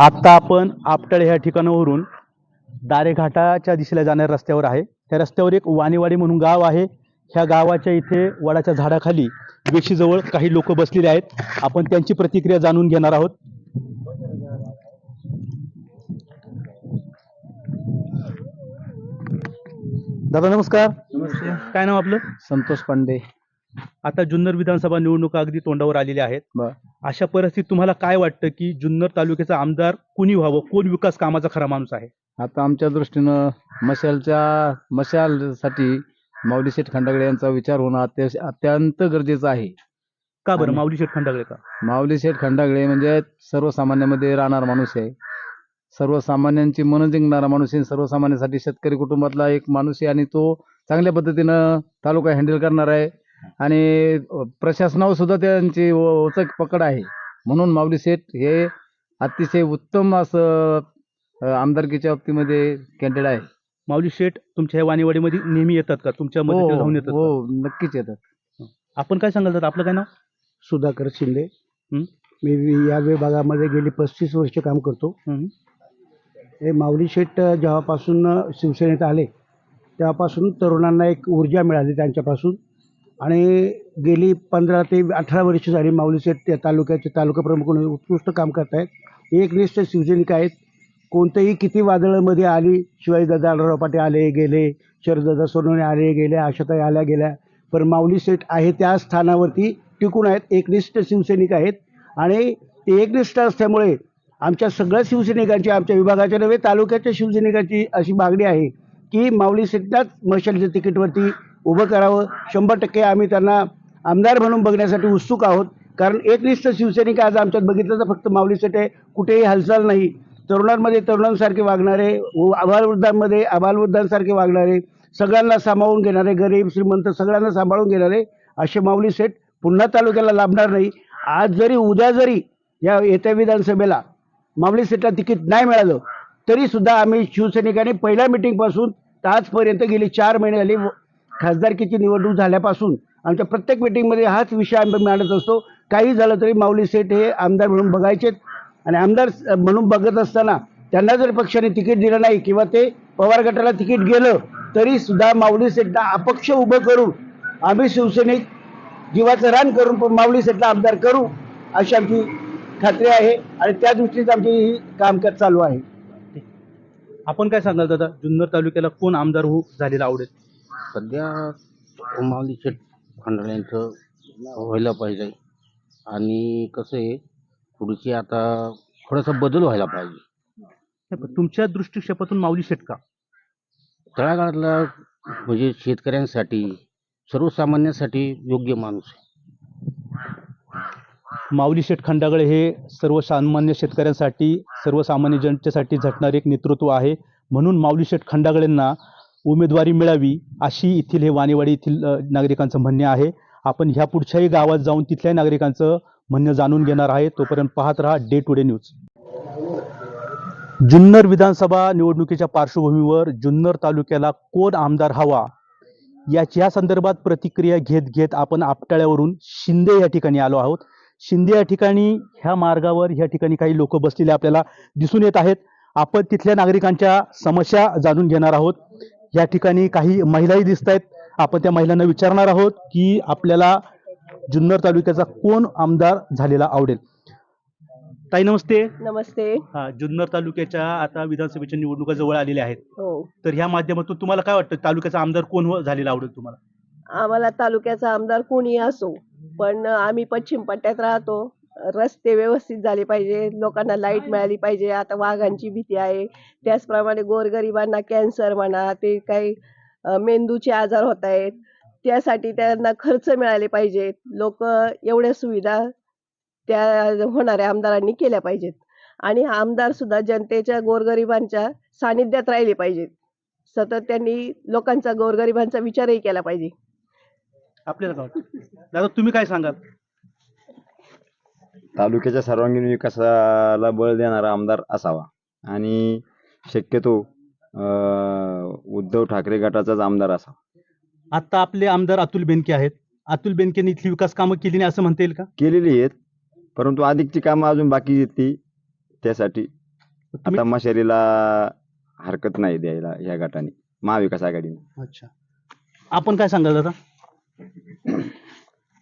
आत्ता आपण आपटळ ह्या ठिकाणावरून दारेघाटाच्या दिशेला जाणाऱ्या रस्त्यावर आहे. त्या रस्त्यावर एक वाणीवाडी म्हणून गाव आहे. ह्या गावाच्या इथे वडाच्या झाडाखाली वेशीजवळ काही लोक बसलेले आहेत. आपण त्यांची प्रतिक्रिया जाणून घेणार आहोत. दादा नमस्कार. काय नाव आपलं? संतोष पांडे. आता जुन्नर विधानसभा निवडणुका अगदी तोंडावर आलेल्या आहेत. अशा परिस्थितीत तुम्हाला काय वाटतं की जुन्नर तालुक्याचा आमदार कोणी व्हावं? कोण विकास कामाचा खरा माणूस आहे? आता आमच्या दृष्टीनं मशालच्या मशालसाठी माऊली शेठ खंडागळे यांचा विचार होणं अत्य अत्यंत गरजेचं आहे. का बरं? आणि- माऊली शेठ खंडागळे का? माऊली शेठ खंडागळे म्हणजे सर्वसामान्यामध्ये राहणार माणूस आहे. सर्वसामान्यांची मन जिंकणारा माणूस आहे. सर्वसामान्यांसाठी शेतकरी कुटुंबातला एक माणूस आहे आणि तो चांगल्या पद्धतीनं तालुका हँडल करणार आहे. आणि प्रशासनावर सुद्धा त्यांची व- वचक पकड आहे. म्हणून माऊली शेठ हे अतिशय उत्तम असं आमदारकीच्या बाबतीमध्ये कॅन्डिडेट आहे. माऊली शेठ तुमच्या ह्या वाणीवाडीमध्ये नेहमी येतात का? तुमच्या हो मदतीला धावून येतात? हो नक्कीच येतात. आपण काय सांगाल दादा? आपलं काय नाव? सुधाकर शिंदे. हं? मी वि- या विभागामध्ये गेली पस्तीस वर्ष काम करतो. हं. हे. माऊली शेठ जेव्हापासून शिवसेनेत आले तेव्हापासून तरुणांना एक ऊर्जा मिळाली त्यांच्यापासून. आणि गेली पंधरा ते अठरा वर्ष झाली माऊली त्या तालुक्याचे तालुका प्रमुख म्हणून उत्कृष्ट काम करत आहेत एकनिष्ठ शिवसैनिक आहेत. कोणतंही किती वादळामध्ये आली शिवाजीदादा आढळराव पाटे आले गेले शरददादा सोनवणे आले गेले आशाताई आल्या गेल्या पण माऊली सेट आहे त्या स्थानावरती टिकून आहेत. एकनिष्ठ शिवसैनिक आहेत. आणि ते एकनिष्ठ असल्यामुळे आमच्या सगळ्या शिवसैनिकांची आमच्या विभागाच्या नव्हे तालुक्याच्या शिवसैनिकांची अशी मागणी आहे की माऊली शेठनाच मशालीच्या तिकीटवरती उभं करावं. शंभर टक्के आम्ही त्यांना आमदार म्हणून बघण्यासाठी उत्सुक आहोत. कारण एकनिष्ठ शिवसैनिक आज आमच्यात बघितलं तर फक्त माऊलीसाठी आहे. कुठेही हालचाल नाही. तरुणांमध्ये तरुणांसारखे वागणारे व आबालवृद्धांमध्ये आबालवृद्धांसारखे वागणारे सगळ्यांना सांभाळून घेणारे गरीब श्रीमंत सगळ्यांना सांभाळून घेणारे असे माऊली सेठ पुन्हा तालुक्याला लाभणार नाही. आज जरी उद्या जरी या येत्या विधानसभेला माऊली सेठला तिकीट नाही मिळालं तरीसुद्धा आम्ही शिवसैनिकांनी पहिल्या मिटिंगपासून आजपर्यंत गेली चार महिने झाली. खासदारकीची निवडणूक झाल्यापासून आमच्या प्रत्येक मिटिंगमध्ये हाच विषय आम्ही मांडत असतो. काही झालं तरी माऊली सेठ हे आमदार म्हणून बघायचेत. आणि आमदार म्हणून बघत असताना त्यांना जर पक्षाने तिकीट दिलं नाही किंवा ते पवार गटाला तिकीट गेलं तरी सुद्धा माऊली सेठला अपक्ष उभं करून आम्ही शिवसैनिक जीवाचं रान करून पण माऊली सेठला आमदार करू अशी आमची खात्री आहे. आणि त्या दृष्टीच आमची ही कामकाज चालू आहे. आपण काय सांगाल दादा? जुन्नर तालुक्याला कोण आमदार होऊ झालेला आवडेल? सध्या माऊली शेठ खंडाळे यांचं व्हायला पाहिजे आणि कसं आहे थोडीशी आता थोडासा बदल व्हायला पाहिजे. नाही, पण तुमच्या दृष्टिक्षेपातून माऊली शेठ का? तळागाळातला म्हणजे शेतकऱ्यांसाठी सर्वसामान्यांसाठी योग्य माणूस आहे. माऊली शेठ खंडागळे हे सर्वसामान्य शेतकऱ्यांसाठी सर्वसामान्य जनतेसाठी झटणारे एक नेतृत्व आहे. म्हणून माऊली शेठ खंडागळेंना उमेदवारी मिळावी अशी येथील हे वाणेवाडी येथील नागरिकांचं म्हणणे आहे. आपण ह्या पुढच्याही गावात जाऊन तिथल्या नागरिकांचं म्हणणं जाणून घेणार आहे. तोपर्यंत पाहत राहा day to day news Junnar विधानसभा निवडणुकीच्या पार्श्वभूमीवर जुन्नर तालुक्याला कोण आमदार हवा? याच्या या संदर्भात प्रतिक्रिया घेत घेत आपण आपटाळ्यावरून शिंदे या ठिकाणी आलो आहोत. शिंदे या ठिकाणी ह्या मार्गावर ह्या ठिकाणी काही लोक बसलेले आपल्याला दिसून येत आहेत. आपण तिथल्या नागरिकांच्या समस्या जाणून घेणार आहोत. या ठिकाणी काही महिलाही दिसत आहेत आपण त्या महिलांना विचारणार आहोत की आपल्याला जुन्नर तालुक्याचा कोण आमदार झालेला आवडेल? ताई नमस्ते. नमस्ते. हा जुन्नर तालुक्याच्या आता विधानसभेच्या निवडणुका जवळ आलेल्या आहेत. हो. तर ह्या माध्यमातून तुम्हाला काय वाटतं? तालुक्याचा आमदार कोण हो- झालेला आवडेल तुम्हाला? आम्हाला तालुक्याचा आमदार कोणी असो पण आम्ही पश्चिम पट्ट्यात राहतो. रस्ते व्यवस्थित झाले पाहिजे लोकांना लाइट मिळाली पाहिजे. आता वाघांची भीती आहे. त्याचप्रमाणे गोरगरिबांना कॅन्सर म्हणा ते काही मेंदूचे आजार होत आहेत. त्यासाठी त्यांना खर्च मिळाले पाहिजेत. लोक एवढ्या सुविधा त्या होणाऱ्या आमदारांनी केल्या पाहिजेत. आणि आमदार सुद्धा जनतेच्या गोरगरिबांच्या सानिध्यात राहिले पाहिजेत. सतत त्यांनी लोकांचा गोरगरिबांचा विचारही केला पाहिजे. आपल्याला काय वाटतं? दादा तुम्ही काय सांगाल? तालुक्याच्या सर्वांगीण विकासाला बळ देणारा आमदार असावा. आणि शक्यतो उद्धव ठाकरे गटाचाच आमदार असावा. आता आपले आमदार अतुल बेनके आहेत. अतुल बेनकेने इथली विकास कामं केली नाही असं म्हणता येईल का? केलेली आहेत. परंतु अधिकची कामं अजून बाकी आहेत ती त्यासाठी तुम्ही आता मशालीला हरकत नाही द्यायला ह्या गटाने महाविकास आघाडीने. अच्छा. आपण काय सांगाल दादा?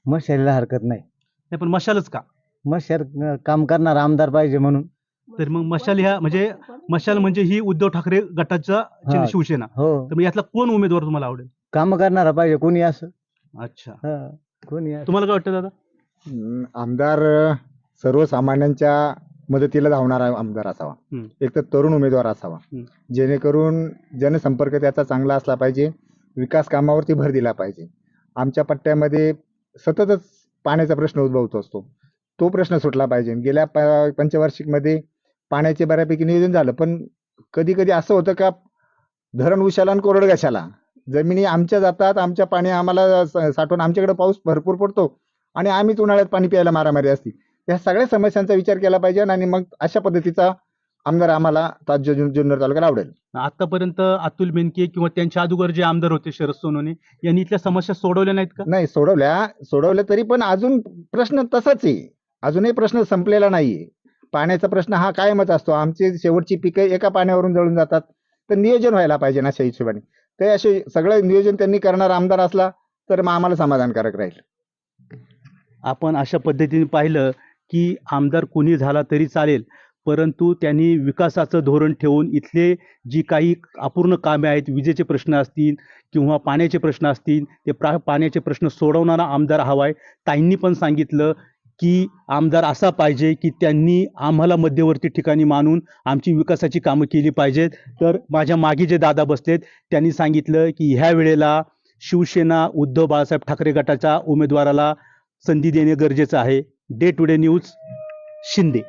मशालीला हरकत नाही. नाही पण मशालच का? मशाल काम करणारा आमदार पाहिजे म्हणून. तर मग मशाल ह्या म्हणजे मशाल म्हणजे ही उद्धव ठाकरे गटाचा हा. शिवसेना. हो. तर मग यातला कोण उमेदवार तुम्हाला आवडेल? काम करणारा पाहिजे कोणी असं? अच्छा. हा, कोणी असं? तुम्हाला काय वाटतं दादा? हम्म, आमदार अ, सर्वसामान्यांच्या मदतीला धावणारा आमदार असावा. हम्म. एक तर तरुण उमेदवार असावा. हम्म. जेणेकरून जनसंपर्क त्याचा चांगला असला पाहिजे विकास कामावरती भर दिला पाहिजे. आमच्या पट्ट्यामध्ये सततच पाण्याचा प्रश्न उद्भवत असतो. तो प्रश्न सुटला पाहिजे. गेल्या प पंचवार्षिकमध्ये पाण्याचे बऱ्यापैकी नियोजन झालं पण कधी कधी असं होतं का धरण उशाला आणि कोरड घशाला. जमिनी आमच्या जातात आमच्या पाणी आम्हाला साठवून आमच्याकडे पाऊस भरपूर पडतो आणि आम्हीच उन्हाळ्यात पाणी प्यायला मारामारी असती. या सगळ्या समस्यांचा विचार केला पाहिजे आणि मग अशा पद्धतीचा आमदार आम्हाला जुन्नर तालुक्याला आवडेल. आतापर्यंत अतुल बेनके किंवा त्यांच्या अगोदर जे आमदार होते शरद सोनवणे यांनी इथल्या समस्या सोडवल्या नाहीत का? नाही सोडवल्या सोडवल्या तरी पण अजून प्रश्न तसाच आहे. अजूनही प्रश्न संपलेला नाहीये. पाण्याचा प्रश्न हा कायमच असतो. आमची शेवटची पिकं एका पाण्यावरून जळून जातात. तर नियोजन व्हायला पाहिजे ना अशा हिशोबाने. ते असे सगळं नियोजन त्यांनी करणारा आमदार असला तर मग आम्हाला समाधानकारक राहील. आपण अशा पद्धतीने पाहिलं की आमदार कोणी झाला तरी चालेल परंतु त्यांनी विकासाचं धोरण ठेवून इथले जी काही अपूर्ण कामे आहेत विजेचे प्रश्न असतील किंवा पाण्याचे प्रश्न असतील ते प्रा पाण्याचे प्रश्न सोडवणारा आमदार हवा आहे ताईंनी पण सांगितलं की आमदार असा पाहिजे की त्यांनी आम्हाला मध्यवर्ती ठिकाणी मानून आमची विकासाची कामं केली पाहिजेत. तर माझ्या मागे जे दादा बसलेत त्यांनी सांगितलं की ह्या वेळेला शिवसेना उद्धव बाळासाहेब ठाकरे गटाच्या उमेदवाराला संधी देणे गरजेचं आहे. Day to day news Shinde.